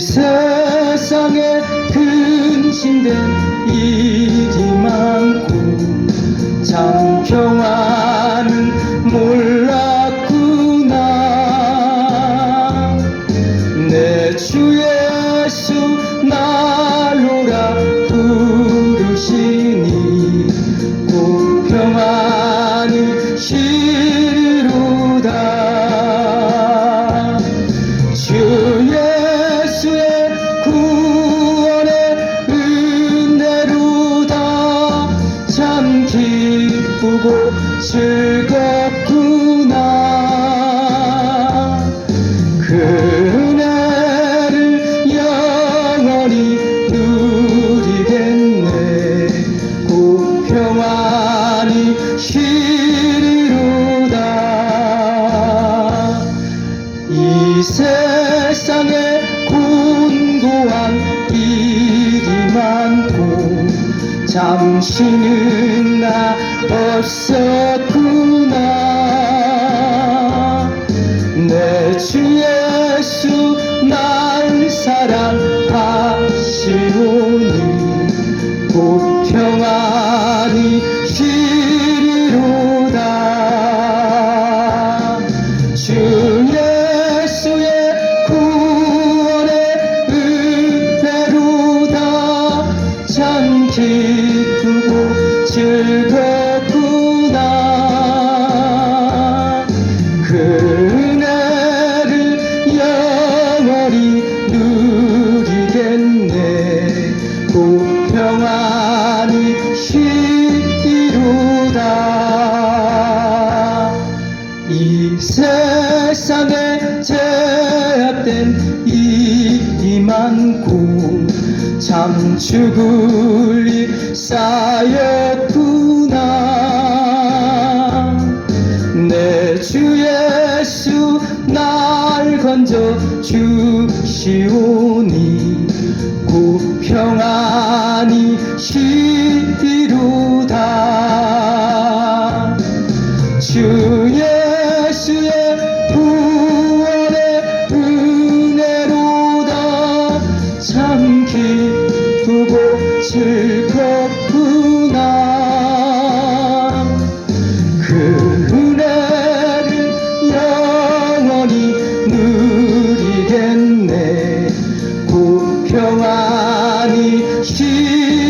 세상에 근심된 일이 많고 참 평안은 몰랐구나. 내 주 예수 즐겁구나. 그 은혜를 영원히 누리겠네. 꼭 평안히 쉬리로다. 이세 잠시는 나 없었구나. 내 주 예수 날 사랑하시오니 곧 평안히 기쁘고 즐겁구나. 그 은혜를 영원히 누리겠네. 꼭 평안히 쉬리로다. 이 세상에 제약된 일이 많고 참 죽을 일 쌓였구나. 내 주 예수 날 건져 주시오니 곧 평안히 쉬리로다. 주 예수의 기쁘고 즐겁구나. 그 은혜를 영원히 누리겠네. 곧 평안히 쉬리